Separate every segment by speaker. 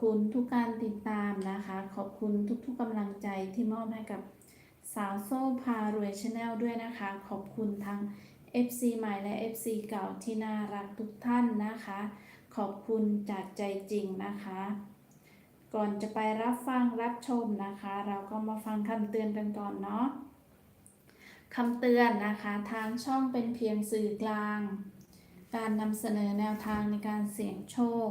Speaker 1: คุณทุกการติดตามนะคะ ขอบคุณทุกๆกำลังใจที่มอบให้กับสาวโซ่พารวยชาแนลด้วยนะคะ ขอบคุณทั้ง FC ใหม่และ FC เก่าที่น่ารักทุกท่านนะคะ ขอบคุณจากใจจริงนะคะ ก่อนจะไปรับฟังรับชมนะคะ เราก็มาฟังคำเตือนกันก่อนเนาะคำเตือนนะคะทางช่องเป็นเพียงสื่อกลาง การนำเสนอแนวทางในการเสี่ยงโชค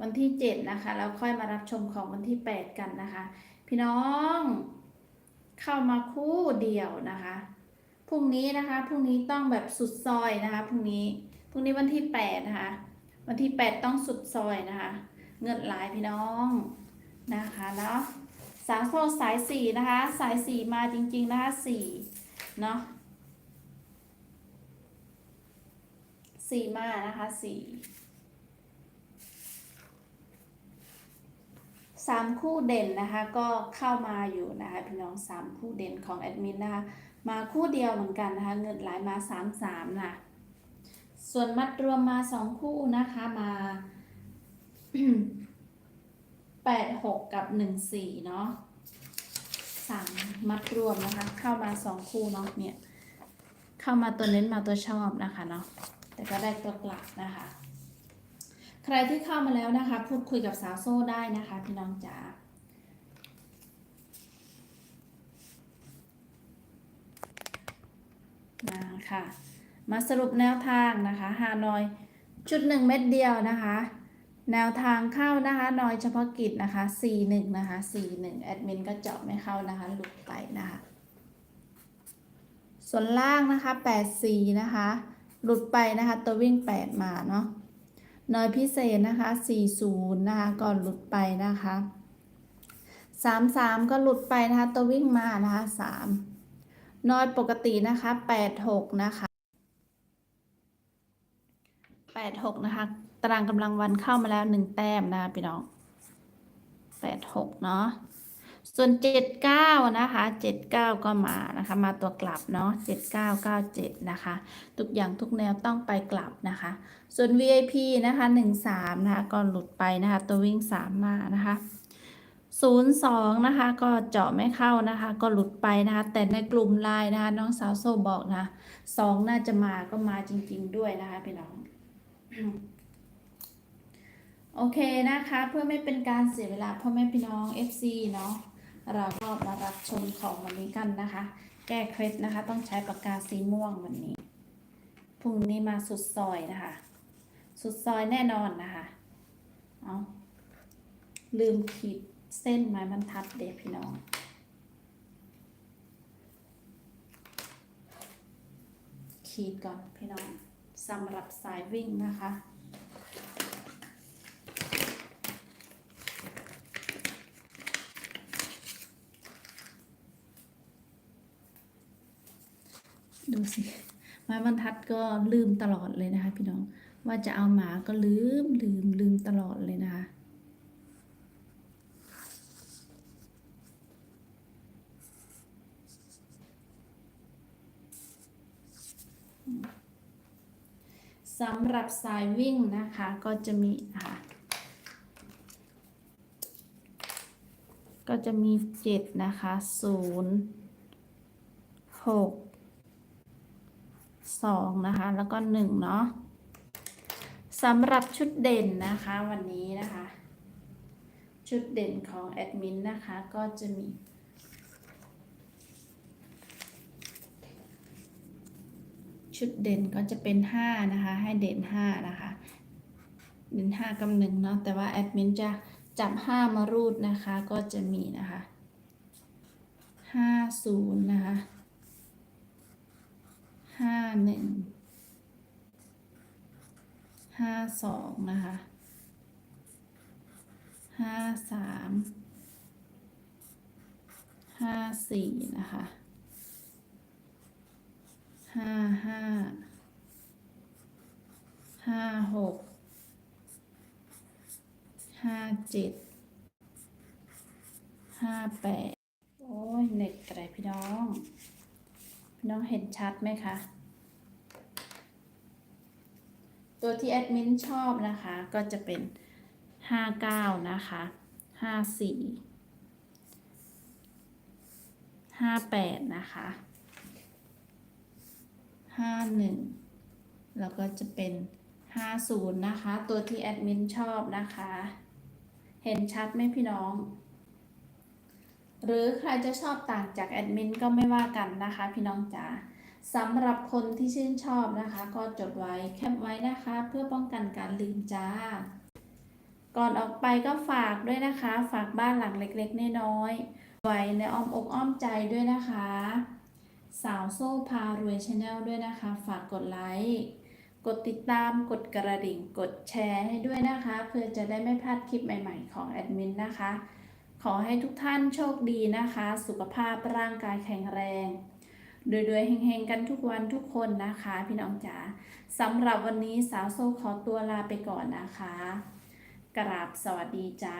Speaker 1: วันที่ 7 นะคะ แล้วค่อยมารับชมของวันที่ 8 กันนะคะ พี่น้องเข้ามาคู่เดียวนะคะพรุ่งนี้นะคะพรุ่งนี้ต้องแบบสุดซอยนะคะพรุ่งนี้พรุ่งนี้วันที่ 8 นะคะ วันที่ 8 ต้องสุดซอยนะคะ เงินหลายพี่น้องนะคะเนาะสาวโซ่สายสี่นะคะ สายสี่มาจริง ๆ นะคะสี่เนาะสี่มานะคะสี่ สามคู่เด่นนะคะก็เข้ามาอยู่นะคะพี่น้องสามคู่เด่นของแอดมินนะคะมาคู่เดียวเหมือนกันนะคะเงินไหลมาสามสามนะส่วนมัดรวมมาสองคู่นะคะมาแปดหกกับหนึ่งสี่เนาะสามมัดรวมนะคะเข้ามาสองคู่เนาะเนี่ยเข้ามาตัวเน้นมาตัวชอบนะคะเนาะแต่ก็ได้ตัวกลับนะคะ ใครที่เข้ามาแล้วนะคะ พูดคุยกับสาวโซ่ได้นะคะพี่น้องจ๋ามาค่ะ มาสรุปแนวทางนะคะฮานอยชุดหนึ่งเม็ดเดียวนะคะ แนวทางเข้านะคะนอยเฉพาะกิจนะคะ 41 นะคะ 41 แอดมินก็เจาะไม่เข้านะคะหลุดไปนะคะ ส่วนล่างนะคะ 84 นะคะ หลุดไปนะคะ ตัววิ่ง 8 มาเนาะ นอยพิเศษนะคะ 40 นะคะ ก่อนหลุดไปนะคะ 33 ก็หลุดไปนะคะ ตัววิ่งมานะคะ 3นอยปกตินะคะ 86 นะคะ 86 นะคะ ตารางกำลังวันเข้ามาแล้วหนึ่งแต้มนะคะพี่น้อง 86 เนาะ ส่วน 79 นะคะ 79 ก็มานะคะ มาตัวกลับเนาะ 7997 นะคะ ทุกอย่างทุกแนวต้องไปกลับนะคะ ส่วน VIP นะคะ 13 นะคะ ก็หลุดไปนะคะ ตัววิ่ง 3 มานะคะ 02 นะคะ ก็เจาะไม่เข้านะคะ ก็หลุดไปนะคะ แต่ในกลุ่มไลน์นะคะ น้องสาวโซบอกนะะ2น่าจะมาก็มาจริง ๆ ด้วยนะคะพี่น้องโอเคนะคะ เพื่อไม่เป็นการเสียเวลาพ่อแม่พี่น้อง FC เนาะ เราก็มารับชมของวันนี้กันนะคะ แก้เคล็ดนะคะ ต้องใช้ปากกาสีม่วงวันนี้พรุ่งนี้มาสุดซอยนะคะ สุดซอยแน่นอนนะคะเอาลืมขีดเส้นไม้บรรทัดเด็กพี่น้องขีดก่อนพี่น้องสำหรับสายวิ่งนะคะ ดูสิไม้บรรทัดก็ลืมตลอดเลยนะคะ พี่น้องว่าจะเอาหมาก็ลืมลืมลืมตลอดเลยนะคะสำหรับสายวิ่งนะคะก็จะมีค่ะก็จะมีเจ็ดนะคะศูนย์หก สองนะคะ แล้วก็หนึ่งเนาะสำหรับชุดเด่นนะคะวันนี้นะคะ ชุดเด่นของแอดมินนะคะก็จะมีชุดเด่นก็จะเป็นห้านะคะ ให้เด่นห้านะคะ เด่นห้ากับหนึ่งเนาะแต่ว่าแอดมินจะจับห้ามารูดนะคะก็จะมีนะคะห้าศูนย์นะคะ ห้าหนึ่งห้าสองนะคะห้าสามห้าสี่นะคะห้าห้าห้าหกห้าเจ็ดห้าแปดโอ้ยเน็ตกระไรพี่น้อง น้องเห็นชัดไหมคะ ตัวที่แอดมินชอบนะคะ ก็จะเป็นห้าเก้านะคะห้าสี่ห้าแปดนะคะห้าหนึ่งแล้วก็จะเป็นห้าศูนย์นะคะ ตัวที่แอดมินชอบนะคะ เห็นชัดไหมพี่น้อง หรือใครจะชอบต่างจากแอดมินก็ไม่ว่ากันนะคะ พี่น้องจ๋าสำหรับคนที่ชื่นชอบนะคะ ก็จดไว้แคปไว้นะคะ เพื่อป้องกันการลืมจ้า ก่อนออกไปก็ฝากด้วยนะคะ ฝากบ้านหลังเล็กๆน้อยๆไว้ในอ้อมอกอ้อมใจด้วยนะคะ สาวโซ่พารวยชาแนลด้วยนะคะ ฝากกดไลค์กดติดตามกดกระดิ่งกดแชร์ให้ด้วยนะคะ เพื่อจะได้ไม่พลาดคลิปใหม่ ๆ ของแอดมินนะคะ ขอให้ทุกท่านโชคดีนะคะ สุขภาพร่างกายแข็งแรงรวยๆเฮงๆกันทุกวันทุกคนนะคะ พี่น้องจ๋าสำหรับวันนี้สาวโซขอตัวลาไปก่อนนะคะ กราบสวัสดีจ้า